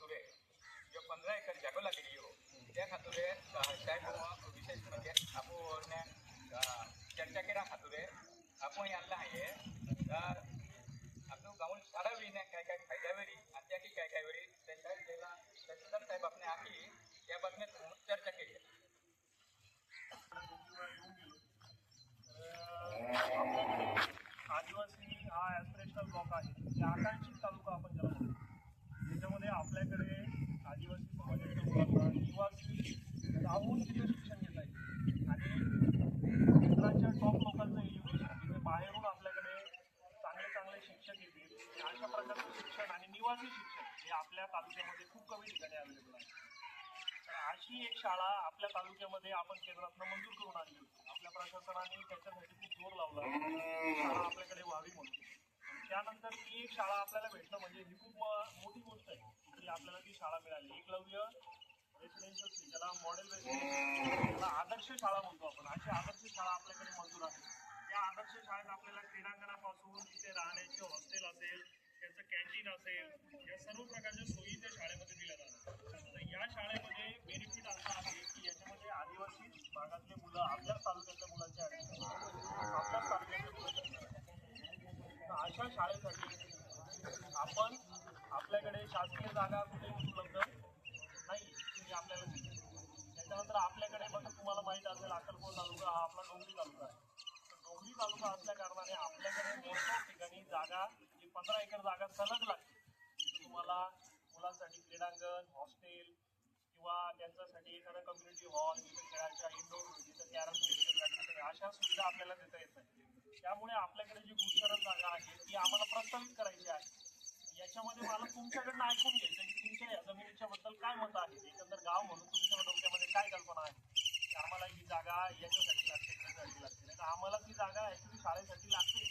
खातुरे जो पंधरा एकर जागो लागेली हो त्या खातुरे साहेब विशेष म्हणजे आपण चर्चा केला खातुरे आपण आणला आहे तर आपलं गाऊन शाळा विना काय काय फायदा वेळी आणि त्या की काय काय वेळी त्यांच्या गेला तहसीलदार साहेब आपण आखी या बातम्यात चर्चा केली आहे. आदिवासी हा ॲस्पिरेशनल ब्लॉक आहे आकांक्षित तालुका आपण ज्याला त्याच्यामध्ये आपल्याकडे आदिवासी समाजाच्या मुलांना निवासी राहून तिथे शिक्षण घेता येईल आणि क्षेत्राच्या टॉप लोकांचं एज्युकेशन तिथे बाहेरून आपल्याकडे चांगले चांगले शिक्षक येतील. अशा प्रकारचं शिक्षण आणि निवासी शिक्षण हे आपल्या तालुक्यामध्ये खूप कमी ठिकाणी अवेलेबल आहे. तर अशी एक शाळा आपल्या तालुक्यामध्ये आपण केंद्रातनं मंजूर करून आणली होती. आपल्या प्रशासनाने त्याच्यासाठी खूप जोर लावला. शाळा आपल्याकडे व्हावी म्हणून. त्यानंतर ती एक शाळा आपल्याला भेटणं म्हणजे ही खूप म- मोठी गोष्ट आहे की म्हणजे आपल्याला ती शाळा मिळाली. एकलव्य रेसिडेन्शियल ज्याला मॉडेल त्याला आदर्श शाळा म्हणतो आपण. अशी आदर्श शाळा आपल्याकडे मंजूर आहे त्या आदर्श शाळेत आपल्याला क्रीडांगणापासून तिथे राहण्याचे हॉस्टेल असेल त्याचं कॅन्टीन असेल या सर्व प्रकारच्या सोयी त्या शाळेमध्ये दिल्या जातात. तर या शाळेमध्ये बेनिफिट असा आहे की याच्यामध्ये आदिवासी भागातले मुलं आपल्याच तालुक्यातल्या मुलांचे ऍडमिशन आपल्याच तालुक्यातल्या मुलांचे अशा शाळेसाठी आपण आपल्याकडे शासकीय जागा कुठे उपलब्ध? नाही तुम्ही आपल्याला त्याच्यानंतर आपल्याकडे बघा तुम्हाला माहीत असेल अक्कलकोट तालुका हा आपला डोंगरी तालुका आहे. डोंगरी तालुका असल्या कारणाने आपल्याकडे भरपूर ठिकाणी जागा जी पंधरा एकर जागा सलग लागते तुम्हाला मुलांसाठी क्रीडांगण हॉस्टेल किंवा त्यांच्यासाठी एखादा कम्युनिटी हॉल जिथे खेळायच्या इंडोर जिथे कॅरम अशा सुविधा आपल्याला देता येत नाही त्यामुळे आपल्याकडे जी गुणकारक जागा आहे ती आम्हाला प्रस्तावित करायची आहे. याच्यामध्ये मला तुमच्याकडनं ऐकून घ्यायचं की तुमच्या या जमिनीच्या बद्दल काय मत आहे? एकंदर गाव म्हणून तुमच्या डोक्यामध्ये काय कल्पना आहे? की आम्हाला ही जागा याच्यासाठी लागते त्याच्यासाठी लागते. नाही तर आम्हाला ती जागा ऍक्च्युली शाळेसाठी लागते.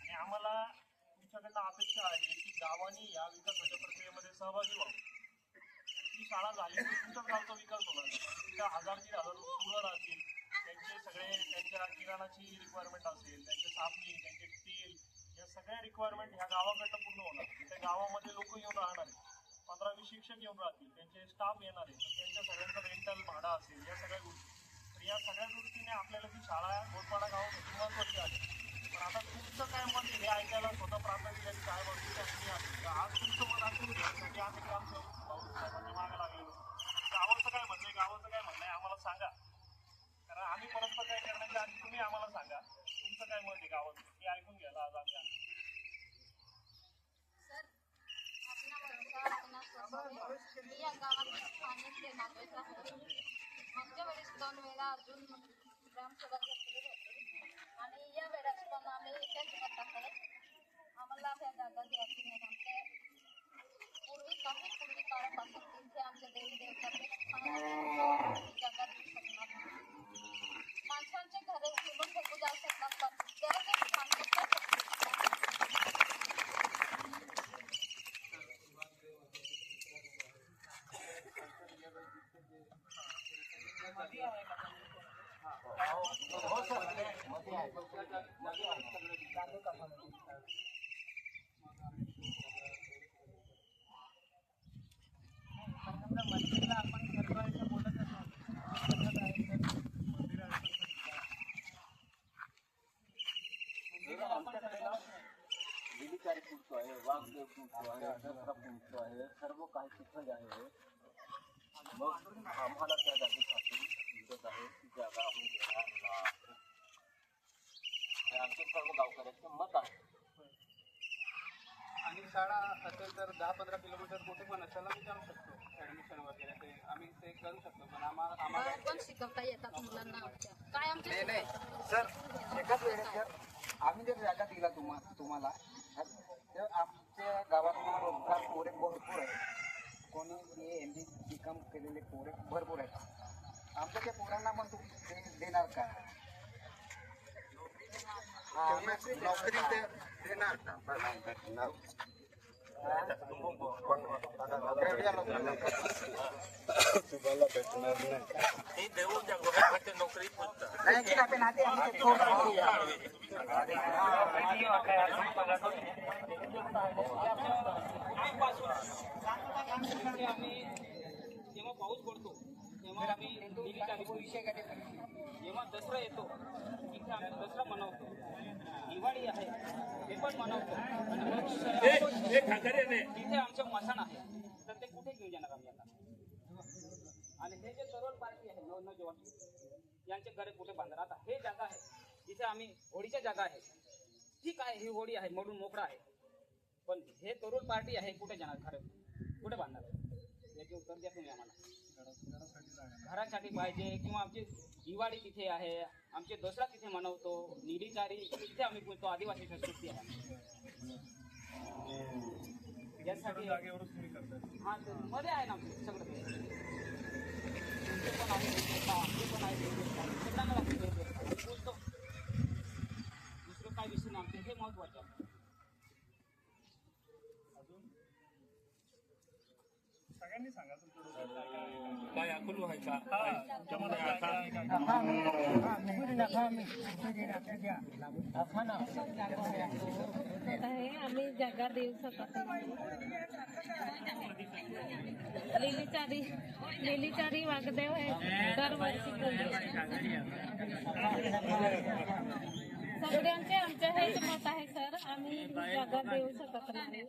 आणि आम्हाला तुमच्याकडनं अपेक्षा आहे की गावाने या विकासाच्या प्रक्रियेमध्ये सहभागी व्हावं. ती शाळा झाली तर तुमच्याच गावचा विकास होणार तिथं हजार दीड हजार मुलं राहतील. त्यांचे सगळे त्यांच्या किराणाची रिक्वायरमेंट असेल त्यांचे साबणी त्यांचे सगळ्या रिक्वायरमेंट ह्या गावाकडनं पूर्ण होणार. त्या गावामध्ये लोक येऊन राहणार आहेत. पंधरा वीस शिक्षक येऊन राहतील. त्यांचे स्टाफ येणार आहे तर त्यांच्या सगळ्यांचं रेंटल भाडं असेल या सगळ्या गोष्टी. तर या सगळ्या दृष्टीने आपल्याला ती शाळा गोडपाडा गावामध्ये महत्वाची आहे. पण आता तुमचं काय मत हे ऐकायला स्वतः प्रांताधिकारी साहेब असतील आज तुमचं मत ऐकून घ्यायसाठी आम्ही भाऊ साहेबांच्या मागे लागलेलो गावाचं काय म्हणणं आहे गावाचं काय म्हणणं आहे आम्हाला सांगा कारण आम्ही परत काय करण्याच्या आधी तुम्ही आम्हाला सांगा तुमचं काय मत आहे गावाचं हे ऐकून घ्यायला आज आम्ही आलो. सर आपला भरोसा मी या गावात स्थानिक नागरिक आहे मागच्या वेळेस दोन वेळा अजून ग्रामसभा घेतली होती आणि या वेळेस पण आम्ही इथेच करत आहे आम्हाला त्या जागा द्यायची नाही आमचे पूर्वी काही पूर्वी काळापासून तिथे आमचे देवी देवतांचे जागा देऊ शकणार माणसांचे घरे निघून फेकू जाऊ शकतात पण त्याला ते आहे वाघदेव आहे दसरा आहे सर्व काही तिथं आहे. मग आम्हाला त्या जागेसाठी दिसत आहे ती जागा आम्ही नाही. हे आमचे सर्व गावकऱ्यांचे मत आहे आणि शाळा असेल तर दहा पंधरा किलोमीटर कुठे पण असेल आम्ही जाऊ शकतो ऍडमिशन वगैरे ते आम्ही ते करू शकतो पण आम्हाला आम्हाला पण शिकवता येतात मुलांना काय आमच्या नाही? सर एकाच वेळेस जर आम्ही जर जागा दिला तुम्हा तुम्हाला कॉम केलेले पोरे भरपूर आहेत. आमच्या त्या पोरांना पण तुम्ही देणार का? हा, नोकरी देणार नाही. आपण आधी आमचे पोरं- आम्ही जेव्हा पाऊस पडतो तेव्हा आम्ही जेव्हा दसरा येतो तिथे आम्ही दसरा मनवतो. दिवाळी आहे ते पण मनवतो. आणि मग तिथे आमचं मसान आहे. तर ते कुठे घेऊन जाणार आम्ही आता? आणि हे जे तरुण पार्टी आहे नव नवजवान यांचे घरे कुठे बांधणार? आता हे जागा आहे जिथे आम्ही होळीच्या जागा आहे. ठीक आहे ही होळी आहे म्हणून मोकळा आहे. पण हे तरुण पार्टी आहे कुठे जाणार? खरं कुठे बांधणार? याचे उत्तर द्या तुम्ही आम्हाला. घरासाठी पाहिजे किंवा आमची दिवाळी तिथे आहे आमचे दसरा तिथे मनवतो निडी चारी तिथे आम्ही बोलतो आदिवासी संस्कृती आहे. यासाठी हा मध्ये आहे ना सगळं पण आहे पण आहे बोलतो. दुसरं काय विषय नाही आमचे हे महत्त्वाचे आहे अजून सगळ्यांनी सांगा तुमच्या डोक्यात काय काय आहे, काय नाही. हा, तुमच्या मनात काय काय आम्ही जागा देऊ शकत लिलीचारी लिलीचारी वागदेव आहे दरवर्षी सगळ्यांचे आमचे हेच मत आहे सर. आम्ही ही जागा देऊ शकत नाही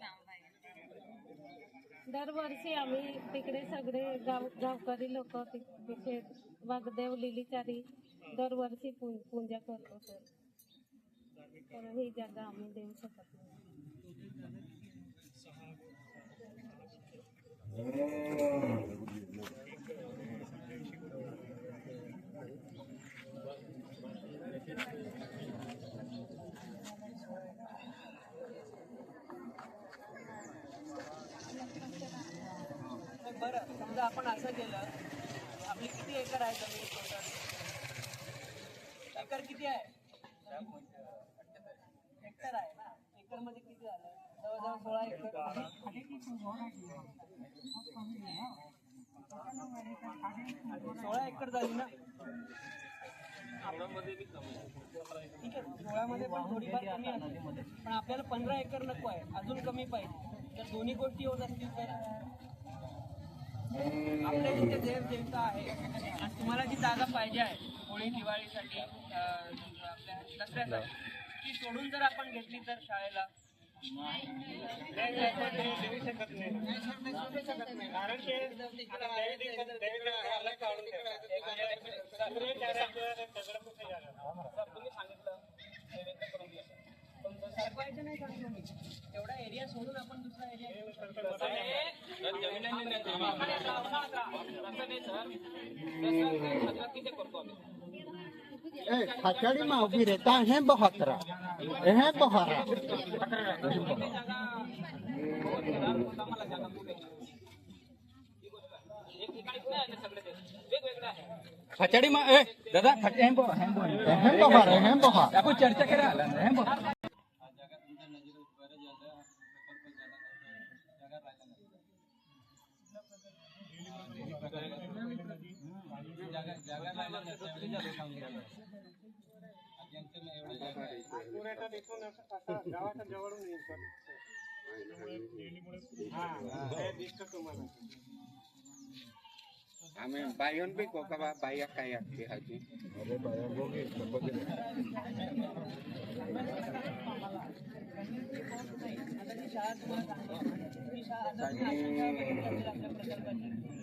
दरवर्षी आम्ही तिकडे सगळे गाव गावकरी लोक तिथे वागदेव लिलीचारी दरवर्षी पू- पूजा करतो सर. तर ही जागा आम्ही देऊ शकत नाही. समजा आपण असं केलं आपली किती एकर आहे जमीन टोटल एकर किती आहे? हेक्टर आहे ना? एकरमध्ये किती झालं? जवळजवळ सोळा एकर. सोळा एकर झाली ना? ठीक आहे सोळामध्ये पण थोडीफार कमी असते पण आपल्याला पंधरा एकर नको आहे अजून कमी पाहिजे. जर दोन्ही गोष्टी होत असतील तर? आपल्या जिथे देव देवता आहे आणि तुम्हाला जी जागा पाहिजे आहे होळी दिवाळीसाठी आपल्या दसऱ्यासाठी. ती सोडून जर आपण घेतली तर शाळेला. तेवढा एरिया सोडून आपण दुसरा एरिया घेऊ शकतो. तसं नाही. आम्हाला जाऊ नका. तसं नाही सर. तसं काय सगळं तिथे करतो आम्ही. खचड़ी में उभी रहता है बहुत रहा गावाच्या जवळून येईल हा हे आम्ही बायन बी कोका बाया काय असते हाजी कन्व्हिन्सली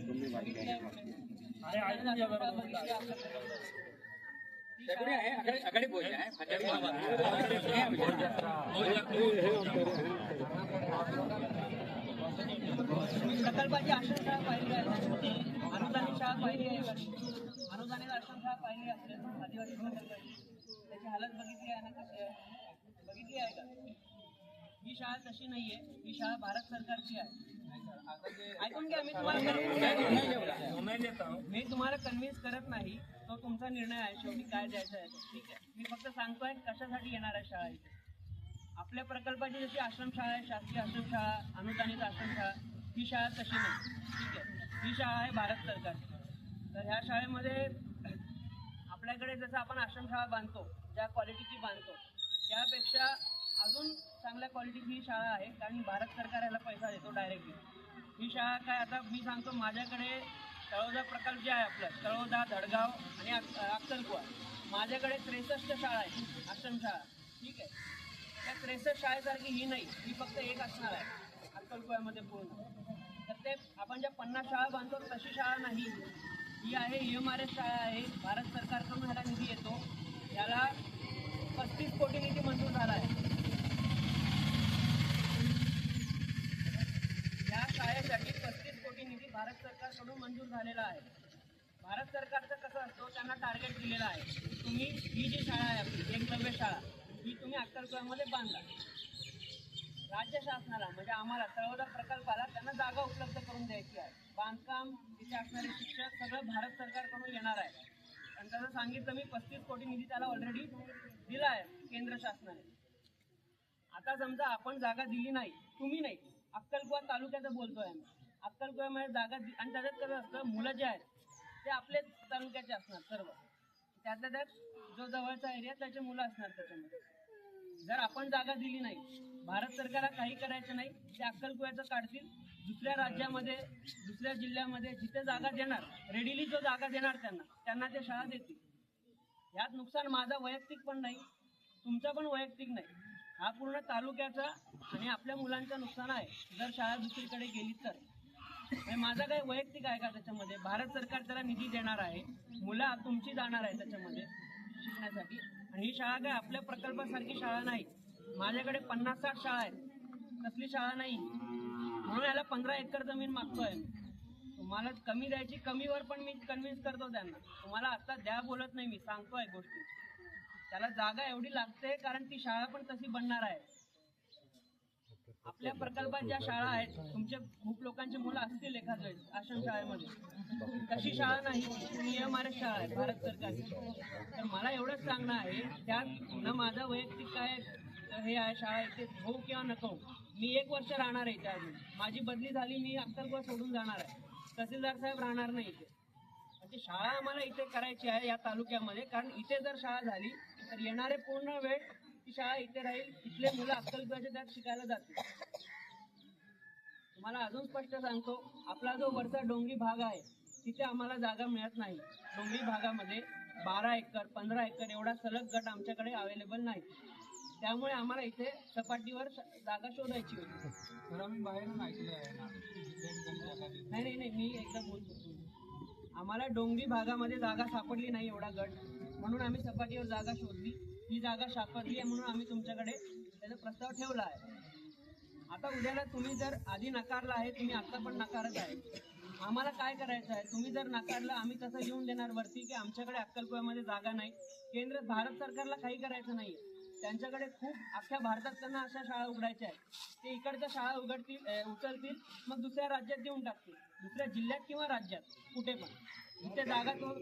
प्रकल्पाची आश्रमशाळा पाहिली आहे अनुदानित शाळा पाहिली आहे अनुदानित आश्रमशाळा पाहिली असेल आदिवासी प्रकल्पाची त्याची हालत बघितली आहे ना कशी आहे बघितली आहे का ही शाळा तशी नाहीये. ही शाळा भारत सरकारची आहे. ऐकून घ्या मी तुम्हाला निर्णय देत आहोत मी तुम्हाला कन्व्हिन्स करत नाही तो तुमचा निर्णय आहे शेवटी काय द्यायचा आहे. ठीक आहे. मी फक्त सांगतोय कशासाठी येणार आहे शाळा इथे? आपल्या प्रकल्पाची जशी आश्रमशाळा आहे शासकीय आश्रमशाळा अनुदानित आश्रमशाळा ही शाळा तशी नाही. ठीक आहे. ही शाळा आहे भारत सरकारची. तर ह्या शाळेमध्ये आपल्याकडे जसं आपण आश्रमशाळा बांधतो ज्या क्वालिटीची बांधतो त्यापेक्षा अजून चांगल्या क्वालिटीची ही शाळा आहे कारण भारत सरकार याला पैसा देतो डायरेक्टली ही शाळा काय आता मी सांगतो माझ्याकडे तळोदा प्रकल्प जे आहे आपलं तळोदा धडगाव आणि अक्कलकुवा. माझ्याकडे त्रेसष्ट शाळा आहे आश्रमशाळा ठीक आहे? त्या त्रेसष्ट शाळेसारखी ही नाही ही फक्त एक असणार आहे अक्कलकुव्यामध्ये पूर्ण. तर ते आपण ज्या पन्नास शाळा बांधतो तशी शाळा नाही. ही आहे एम आर एस शाळा आहे भारत सरकारकडून ह्याला निधी येतो. याला पस्तीस कोटी निधी मंजूर झाला आहे. या शाळेसाठी पस्तीस कोटी निधी भारत सरकारकडून मंजूर झालेला आहे. भारत सरकारचं कसं असतो त्यांना टार्गेट दिलेलं आहे. तुम्ही ही जी शाळा आहे आपली एकलव्य शाळा ही तुम्ही अक्कलकुव्यामध्ये बांधला राज्य शासनाला म्हणजे आम्हाला तळोदा प्रकल्पाला त्यांना जागा उपलब्ध करून द्यायची आहे. बांधकाम तिथे असणारे शिक्षक सगळं भारत सरकारकडून येणार आहे. आणि त्याचं सांगितलं मी पस्तीस कोटी निधी त्याला ऑलरेडी दिला आहे केंद्र शासनाने. आता समजा आपण जागा दिली नाही तुम्ही नाही. अक्कलकुवा तालुक्याचं बोलतोय आम्ही. अक्कलकुव्यामध्ये जागा दि- आणि त्याच्यात कसं असतं मुलं जे आहेत ते आपले तालुक्याचे असणार सर्व. त्यातल्या त्यात जो जवळचा एरिया त्याचे मुलं असणार त्याच्यामध्ये. जर आपण जागा दिली नाही भारत सरकारला काही करायचं नाही ते अक्कलकुव्याचं काढतील. दुसऱ्या राज्यामध्ये दुसऱ्या जिल्ह्यामध्ये जिथे जागा देणार रेडीली जो जागा देणार त्यांना त्यांना ते शाळा देतील. यात नुकसान माझं वैयक्तिक पण नाही तुमचं पण वैयक्तिक नाही. हा पूर्ण तालुक्याचा आणि आपल्या मुलांचं नुकसान आहे. जर शाळा दुसरीकडे गेली तर. हे माझं काही वैयक्तिक आहे का त्याच्यामध्ये? भारत सरकार त्याला निधी देणार आहे. मुलं तुमची जाणार आहे त्याच्यामध्ये शिकण्यासाठी. आणि ही शाळा काय आपल्या प्रकल्पासारखी शाळा नाही. माझ्याकडे पन्नास साठ शाळा आहेत. तसली शाळा नाही. म्हणून याला पंधरा एकर जमीन मागतोय. तुम्हाला कमी द्यायची कमीवर पण मी कन्व्हिन्स करतो त्यांना. तुम्हाला आता द्या बोलत नाही मी. सांगतोय गोष्टी. त्याला जागा एवढी लागते कारण ती शाळा पण तशी बनणार आहे. आपल्या प्रकल्पात ज्या शाळा आहेत तुमचे खूप लोकांची मुलं असतील एखाद्या वेळेस आश्रम शाळेमध्ये. तशी शाळा नाही नियम आर शाळा आहे भारत सरकारची. तर मला एवढंच सांगणं आहे त्यात न माझा वैयक्तिक काय हे आहे शाळा इथे हो किंवा नको मी एक वर्ष राहणार आहे त्या माझी बदली झाली मी अक्कलकोट सोडून जाणार आहे. तहसीलदार साहेब राहणार नाही इथे. म्हणजे शाळा आम्हाला इथे करायची आहे या तालुक्यामध्ये. कारण इथे जर शाळा झाली तर येणारे पूर्ण वेळ ती शाळा इथे राहील. इथले मुलं अक्कलकुव्याच्या त्यात शिकायला जातील. तुम्हाला अजून स्पष्ट सांगतो आपला जो वरचा डोंगरी भाग आहे तिथे आम्हाला जागा मिळत नाही. डोंगरी भागामध्ये बारा एकर पंधरा एकर एवढा सलग गट आमच्याकडे अवेलेबल नाही. त्यामुळे आम्हाला इथे सपाटीवर जागा शोधायची होती. नाही नाही नाही मी एकदा बोलतो. आम्हाला डोंगरी भागामध्ये जागा सापडली नाही एवढा गट. म्हणून आम्ही सपाटीवर जागा शोधली. ही जागा सापडली आहे म्हणून आम्ही तुमच्याकडे त्याचा प्रस्ताव ठेवला आहे. आता उद्याला तुम्ही जर आधी नकारला आहे तुम्ही आत्ता पण नकारत आहे. आम्हाला काय करायचं आहे? तुम्ही जर नकारलं आम्ही तसं येऊन देणार वरती की आमच्याकडे अक्कलकुव्यामध्ये जागा नाही. केंद्र भारत सरकारला काही करायचं नाही त्यांच्याकडे खूप अख्ख्या भारतात त्यांना अशा शाळा उघडायच्या आहेत. ते इकडच्या शाळा उघडतील उचलतील मग दुसऱ्या राज्यात देऊन टाकतील. दुसऱ्या जिल्ह्यात किंवा राज्यात कुठे पण. इथे जागा तो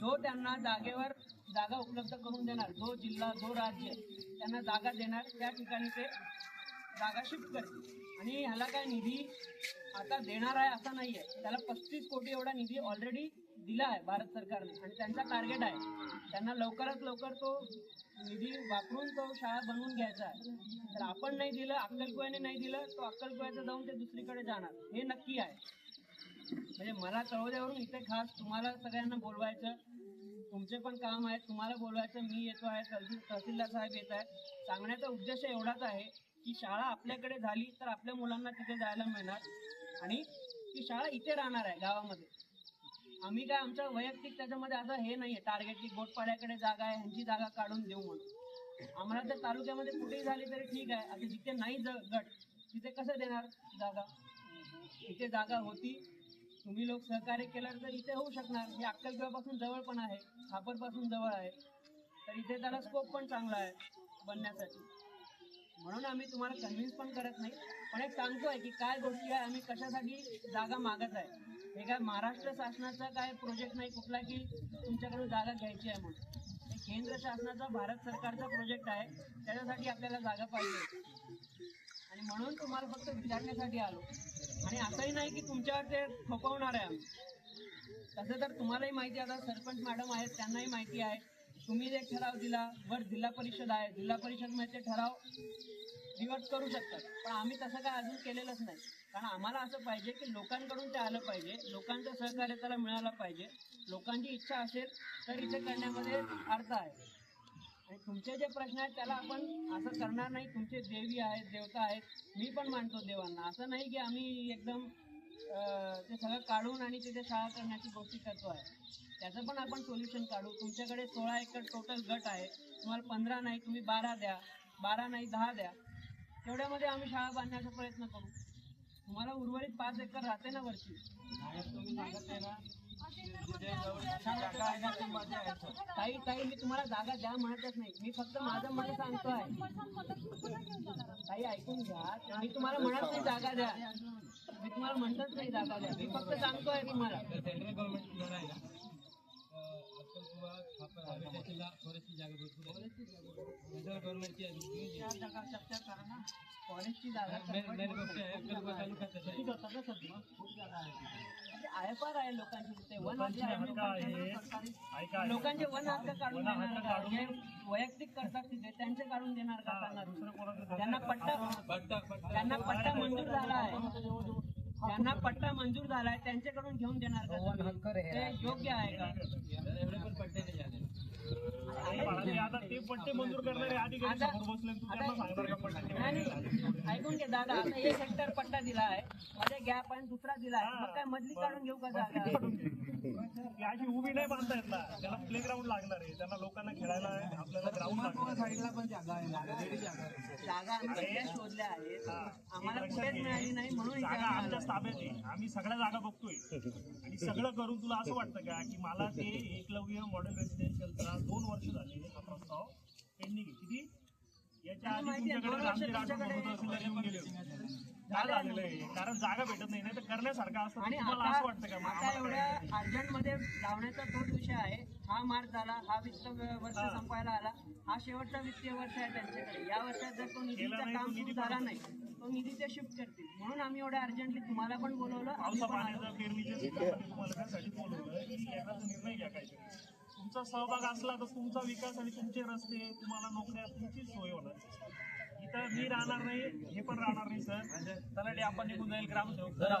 जो त्यांना जागेवर जागा उपलब्ध करून देणार जो जिल्हा जो राज्य त्यांना जागा देणार त्या ठिकाणी ते जागा शिफ्ट करतील. आणि ह्याला काय निधी आता देणार आहे असा नाही आहे त्याला पस्तीस कोटी एवढा निधी ऑलरेडी दिला आहे भारत सरकारने. आणि त्यांचा टार्गेट आहे. त्यांना लवकरात लवकर तो निधी वापरून तो शाळा बनवून घ्यायचा आहे. तर आपण नाही दिलं अक्कलकुव्याने नाही दिलं तो अक्कलकुव्याचं जाऊन ते दुसरीकडे जाणार. हे नक्की आहे. म्हणजे मला तळोद्यावरून इथे खास तुम्हाला सगळ्यांना बोलवायचं तुमचे पण काम आहे तुम्हाला बोलवायचं मी येतो आहे तहसील तहसीलदार साहेब येत आहे सांगण्याचा उद्देश एवढाच आहे की शाळा आपल्याकडे झाली तर आपल्या मुलांना तिथे जायला मिळणार. आणि ती शाळा इथे राहणार आहे गावामध्ये. आम्ही काय आमचं वैयक्तिक त्याच्यामध्ये असं हे नाही आहे टार्गेट की गोटपाड्याकडे जागा आहे ह्यांची जागा काढून देऊ म्हणून. आम्हाला तर तालुक्यामध्ये कुठेही झाली तरी ठीक आहे. आता जिथे नाही ज- गट तिथे कसं देणार जागा? इथे जागा होती तुम्ही लोक सहकार्य केलं तर इथे होऊ शकणार. हे अक्कलगावपासून जवळ पण आहे खापरपासून जवळ आहे. तर इथे त्याला स्कोप पण चांगला आहे बनण्यासाठी. म्हणून आम्ही तुम्हाला कन्व्हिन्स पण करत नाही. पण एक सांगतोय की काय गोष्टी आहे आम्ही कशासाठी जागा मागत आहे. हे काय महाराष्ट्र शासनाचा काय प्रोजेक्ट नाही कुठला की तुमच्याकडून जागा घ्यायची आहे म्हणून. हे केंद्र शासनाचा भारत सरकारचा प्रोजेक्ट आहे. त्याच्यासाठी आपल्याला जागा पाहिजे. आणि म्हणून तुम्हाला फक्त विचारण्यासाठी आलो. आणि असंही नाही की तुमच्यावर ते थोपवणार आहे आम्ही. तसं तर तुम्हालाही माहिती आता सरपंच मॅडम आहेत त्यांनाही माहिती आहे. तुम्ही एक ठराव दिला वर जिल्हा परिषद आहे. जिल्हा परिषदमध्ये ते ठराव रिवर्स करू शकतात. पण आम्ही तसं काय अजून केलेलंच नाही. कारण आम्हाला असं पाहिजे की लोकांकडून ते आलं पाहिजे. लोकांचं सहकार्य त्याला मिळालं पाहिजे. लोकांची इच्छा असेल तर इथे करण्यामध्ये अर्थ आहे. आणि तुमचे जे प्रश्न आहेत त्याला आपण असं करणार नाही. तुमचे देवी आहेत देवता आहेत. मी पण मानतो देवांना. असं नाही की आम्ही एकदम ते सगळं काढून आणि तिथे शाळा करण्याची गोष्टी करतो आहे. त्याचं पण आपण सोल्युशन काढू. तुमच्याकडे सोळा एकर टोटल गट आहे. तुम्हाला पंधरा नाही तुम्ही बारा द्या. बारा नाही दहा द्या. तेवढ्यामध्ये आम्ही शाळा बांधण्याचा प्रयत्न करू. तुम्हाला उर्वरित पाच एकर राहते ना वर्षी काही काही मी तुम्हाला जागा द्या म्हणतच नाही. मी फक्त माझं मत सांगतो आहे काही ऐकून घ्या. मी तुम्हाला म्हणत नाही जागा द्या. मी तुम्हाला म्हणतच नाही जागा द्या. मी फक्त सांगतोय तुम्हाला. सेंट्रल गव्हर्नमेंट जो आहे ना अक्कलकुवा खापर आहे त्याला जागा भरपूर गव्हर्नमेंटची आहे जागा चर्चा करा ना जागा आहे आयपार आहे लोकांची वन लोकांचे वन हक्क काढून देणार वैयक्तिक करतात तिथे त्यांचे काढून देणार का त्यांना? पट्टा त्यांना पट्टा मंजूर झाला आहे. त्यांना पट्टा मंजूर झाला आहे. त्यांच्याकडून घेऊन देणार का ते योग्य आहे का? एवढे पण पट्टे ऐकून घे दादा. आता एक हेक्टर पट्टा दिला आहे मध्ये गॅप आणि दुसरा दिला आहे मग काय मधली काढून घेऊ का जागा ती अशी उभी नाही बांधता येत ना. त्याला प्ले ग्राउंड लागणार आहे त्यांना लोकांना खेळायला आपल्याला ग्राउंड लागणार जागा आम्ही सगळ्या शोधल्या आहेत. आम्हाला लक्षात कुठेच घे. मिळाली नाही म्हणून इथे जागा आम्ही आमच्या आलो. ताब्यात आहे. आम्ही सगळ्या जागा बघतोय. आणि सगळं करून तुला असं वाटतं का की मला ते एकलव्य मॉडेल रेसिडेन्शियलचा दोन वर्ष झाले हा प्रस्ताव पेंडिंग आहे. किती? याच्या आधी माहिती आहे, तुमच्याकडे दोन वर्ष रामजी राठोड तुमच्याकडे- म्हणत असेल त्याचे पण गेले होते. काय झालेलं आहे कारण जागा भेटत नाही नाही तर करण्यासारखं असतं आणि तुम्हाला असं वाटतं का? आता आम्हाला एवढ्या अर्जंटमध्ये लावण्याचा तोच विषय आहे. हा मार्च झाला हा वित्त वर्ष हा. संपायला आला. हा शेवटचा वित्तीय वर्ष आहे त्यांच्याकडे. या वर्षात जर तो केला निधीचं नाही, काम तो सुरू निधी झाला पण- नाही तो निधी ते शिफ्ट करतील. म्हणून आम्ही एवढ्या अर्जंटली तुम्हाला पण बोलवलं आम्ही पावसा पण आलो. पाण्याचा पेरणीच्या सीझनमध्ये तुम्हाला त्यासाठी बोलवलं की याचा निर्णय घ्या काहीतरी. तुमचा सहभाग असला तर तुमचा विकास आणि तुमचे रस्ते तुम्हाला नोकऱ्या तुमचीच सोय होणार. इथं मी राहणार नाही हे पण राहणार नाही सर. तलाठी आपण निघून जाईल ग्रामसेवक. तर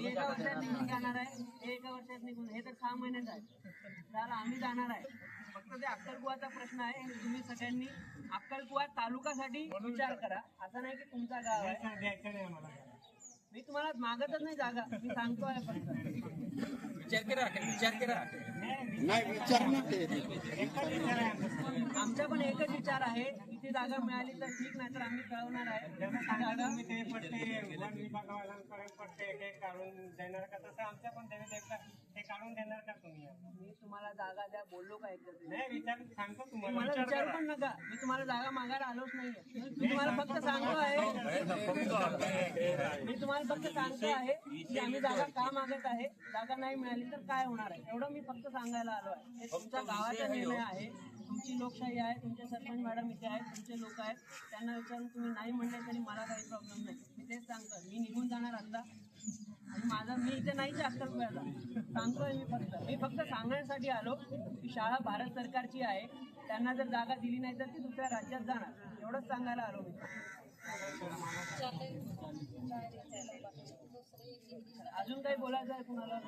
एका वर्षात निघून जाणार आहे हे एका वर्षात निघून हे तर सहा महिन्यात आहे त्याला आम्ही जाणार आहे. फक्त ते अक्कलकुवाचा प्रश्न आहे तुम्ही सगळ्यांनी अक्कलकुवा तालुकासाठी विचार करा. असं नाही की तुमचा गाव आहे. मी तुम्हाला मागतच नाही जागा. मी सांगतोय फक्त. विचार करा विचार करा. नाही विचार आमचा पण एकच विचार आहे की ती जागा मिळाली तर ठीक नाही तर आम्ही कळवणार आहे. जागा वन हे काढून देणार का? तसं आमच्या पण देवी हे काढून देणार का तुम्ही? मी तुम्हाला जागा द्या बोललो का एकदा तरी? नाही विचार सांगतो तुम्हाला. मला विचारू पण नका. मी तुम्हाला जागा मागायला आलोच नाहीये. मी तुम्हाला फक्त सांगतो आहे मी तुम्हाला फक्त सांगतो आहे की आम्ही जागा का मागत आहे? जागा नाही मिळाली तर काय होणार आहे? एवढं मी फक्त सांगायला आलो आहे. हे तुमचा गावाचा निर्णय आहे. तुमची लोकशाही आहे तुमचे सरपंच मॅडम इथे आहेत तुमचे लोक आहेत. त्यांना विचारून तुम्ही नाही म्हणले तरी मला काही प्रॉब्लेम नाही. मी तेच सांगतो मी निघून जाणार आता आणि माझा मी इथे नाहीच अक्कलपुऱ्याला सांगतोय मी फक्त मी फक्त सांगण्यासाठी आलो की शाळा भारत सरकारची आहे त्यांना जर जागा दिली नाही तर ती दुसऱ्या राज्यात जाणार एवढंच सांगायला आलो मी अजून काही बोलायचं आहे कुणाला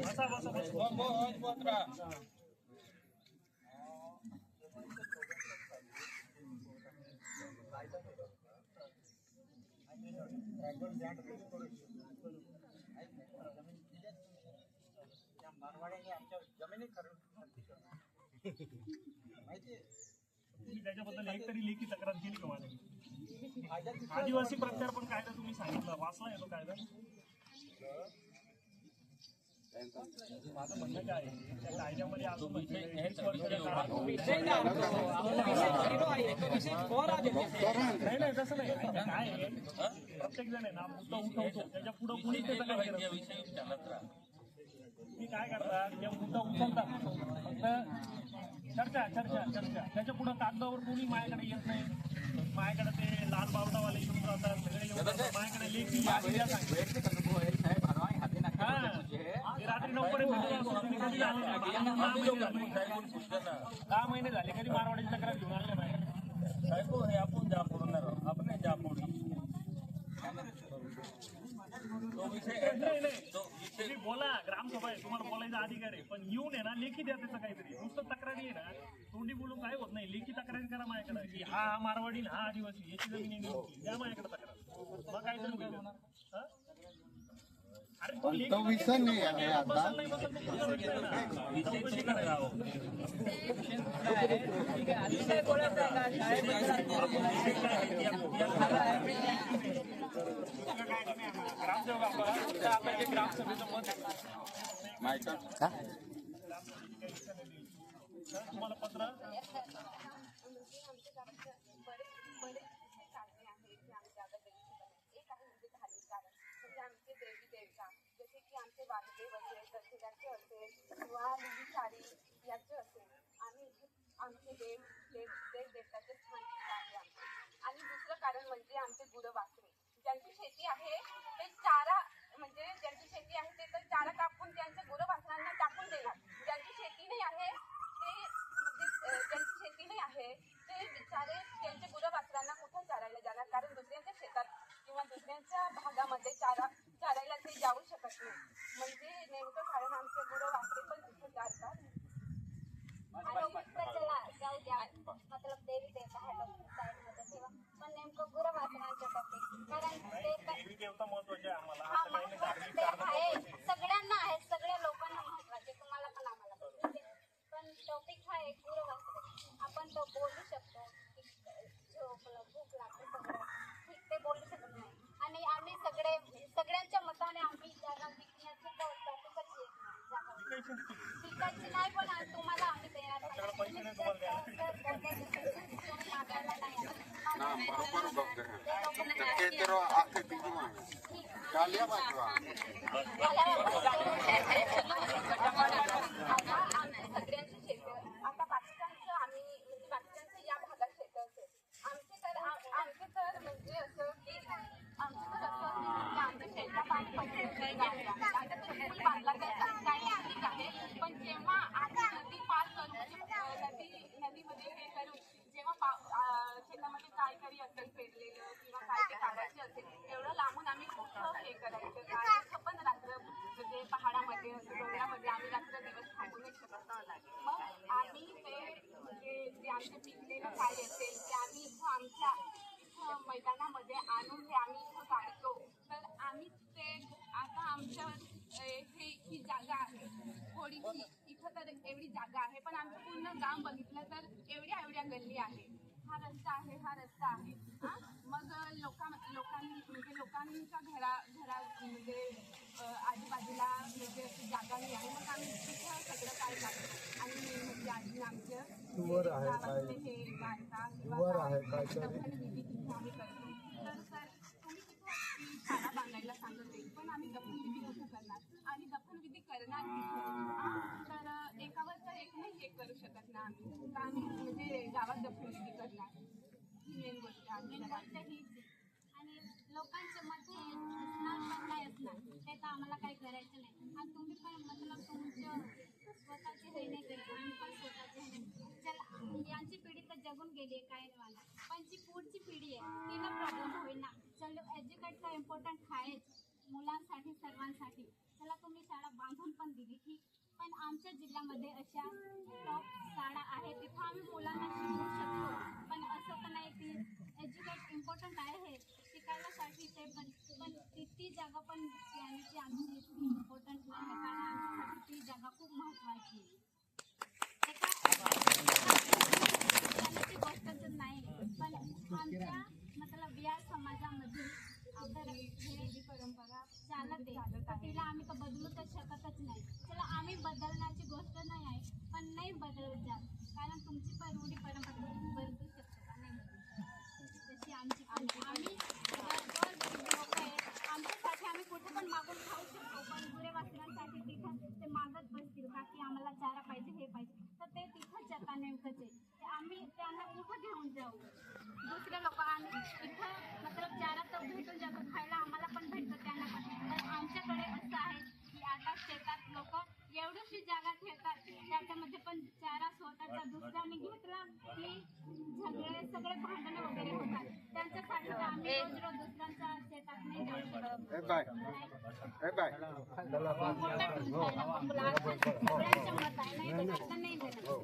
बसा बसा तुम्ही त्याच्याबद्दल एक तरी लेखी तक्रार केली का माझ्या आदिवासी प्रत्यार्पण कायदा तुम्ही सांगितलं वाचला येतो कायदा? माझं म्हणणं काय आहे, कायद्यामध्ये अजून वीस नाही नाही तसं नाही. काय प्रत्येक जण आहे ना मुद्दा उठवतो त्याच्या पुढं कुणी काय करतात जे मुद्दा उचलता फक्त चर्चा चर्चा चर्चा त्याच्या पुढं कागदावर कोणी माझ्याकडे येत नाही माझ्याकडे ते लाल बावटावाले येऊन राहतात सगळे येऊन राहतात माझ्याकडे लेखी यादी द्या सांगितलं. हा. ते रात्री नऊ पर्यंत. दहा महिने झाले. कधी मारवाडीची तक्रार घेऊन आले नाही नाही, नाही. तुम्ही बोला ग्रामसभा आहे तुम्हाला बोलायचा अधिकार आहे पण येऊन आहे ना लेखी द्या त्याचं काहीतरी नुसतं तक्रारी आहे ना तोंडी बोलून काय होत नाही लेखी तक्रारी करा माझ्याकडे की हा हा मारवाडी हा आदिवासी याची जमीन. द्या माझ्याकडे तक्रार मग काय तरी होईल. हा? तो विषय नाही आहे आता. बसल नाही बसल तो पुढचा विषय आहे ना. चौकशी करायला. ग्रामसेवक आपला तर आपल्या जे ग्रामसभेचं मत आहे तर तुम्हाला पत्र म्हणजे आमच्या गावाच्या बरेच बरेच असे कारणे आहेत की आमच्या आता देवी एक आहे म्हणजे धार्मिक कारण म्हणजे आमचे देवी देवता जसे की आमचे वासुदेव असेल दर्शकाचे असेल किंवा मुली साडी याचे असेल आम्ही आमचे देव देव देव देवताचे आहे आणि दुसरं कारण म्हणजे आमचे गुरवासरे ज्यांची शेती आहे ते चारा म्हणजे ज्यांची शेती आहे ते तर चारा कापून त्यांच्या गुरवासरांना टाकून देणार. ज्यांची शेती नाही आहे ते म्हणजे ज्यांची शेती नाही आहे ते बिचारे त्यांच्या गुरवासरांना कुठं चारायला जाणार? कारण दुसऱ्यांच्या शेतात किंवा दुसऱ्यांच्या भागामध्ये चारा चारायला ते जाऊ शकत नाही. म्हणजे नेमकं गुरं पण तिथे जाऊ द्या. मतलब देवी देवता है साईडमध्ये ठेवा पण नेमकं गुरं टॉपिक कारण ते देवता महत्त्वाचे आहे हा सगळ्यांना आहे. सगळ्या लोकांना महत्त्वाचे तुम्हाला पण आम्हाला पण. टॉपिक हा एक गुरुवार आपण तो बोलू शकतो. भूक लागते सगळं. ठीक ते बोलू शकत नाही. आणि आम्ही सगळे सगळ्यांच्या मताने आम्ही जागा विकण्याची जागा विकायची नाही. पण आ- तुम्हाला आम्ही देणार नाही. आमच्याकडे पैसे नाही तुम्हाला द्यायला. तर- तर- तर- तर- तुम्ही मागायला नाही येणार. ते लोकांना आता आमच्या सगळ्यांची शेतं आता बाकीच्यांचं आम्ही म्हणजे बाकीच्यांचं या भागात शेतं असेल आमचे तर आ- आमचे तर म्हणजे असं की आमचे तर असं की आमच्या शेता पाणी पंचायत गावी आहे. आता तर पूल बांधला त्याचा काही अधिक आहे पण जेव्हा आम्ही नदी पार करू म्हणजे अं, नदी नदीमध्ये हे करू जेव्हा पाव अं, शेतामध्ये काहीतरी असेल पेरलेलं किंवा काय ते काढायचे असेल एवढं लांबून आम्ही कुठं हे करायचं काय पण रात्र म्हणजे पहाडामध्ये असं डोंगरामध्ये आम्ही रात्र दिवस थांबू नाही शकत मग आम्ही ते म्हणजे जे आमचे पिकलेलं काय असेल ते आम्ही इथं आमच्या इथं मैदानामध्ये आणून ते आम्ही इथं काढतो तर आम्ही ते आता आमच्या अ, हे ही जागा आहे थोडीशी इथं तर एवढी जागा आहे पण आम्ही पूर्ण गाव बघितलं तर एवढ्या एवढ्या गल्ली आहे हा रस्ता आहे हा रस्ता आहे. हा? मग लोकां लोकांनी म्हणजे लोकांच्या घरा घरा म्हणजे आजूबाजूला म्हणजे अशी जागा नाही आहे. मग आम्ही तिथं सगळं काय करतो आणि म्हणजे अजून आमचं हे किंवा विधी तिथं आम्ही करतो. तर सर तुम्ही तिथं शाळा बांधायला सांगत आहे पण आम्ही दफन विधी कसं करणार आणि दफन विधी करणार तर अ, एकावर तर एक नाही हे करू शकत ना आम्ही तर आम्ही म्हणजे गावात दफन करणार ही मेन गोष्ट आम्ही गोष्ट हीच आहे. आणि लोकांचे मत हे असणार पण नाही असणार ते तर आम्हाला काही करायचं नाही आणि तुम्ही पण मतलब तुमचं स्वतःचे हे नाही करत भांडणं वगैरे होतात. त्यांच्यासाठी आम्ही रोज रोज दुसऱ्यांच्या शेतात हो. नाही जाऊ शकत नाही देणार. हो.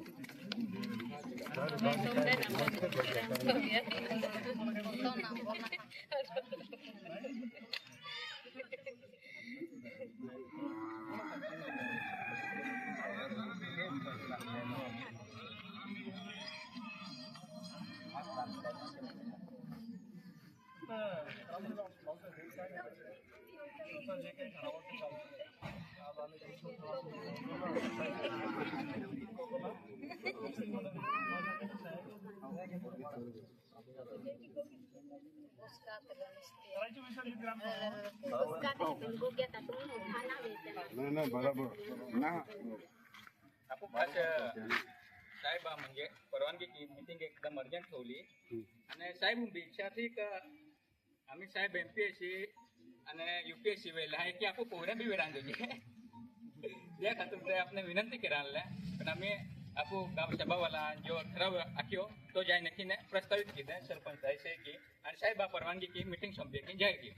ના ના બરાબર ના સાહેબ આ મંગે परवानगी मीटिंग एकदम अर्जंट ठेवली आणि साहेब दीक्षार्थी आम्ही साहेब एम पी एस सी आणि यू पी एस सी वेळेला आहे की आपण पोहऱ्या बी वेळान दिली જે ખાતર આપણે વિનંતી કરાયેલા પણ અમે આપણું ગામ સભાવાલા જો ઠરાવ આખ્યો તો જાય નક્કી ને પ્રસ્તાવિત કીધા સરપંચ સાહેબ કી અને સાહેબ આ પરવાનગી કી મીટિંગ સંપે કી જાય કી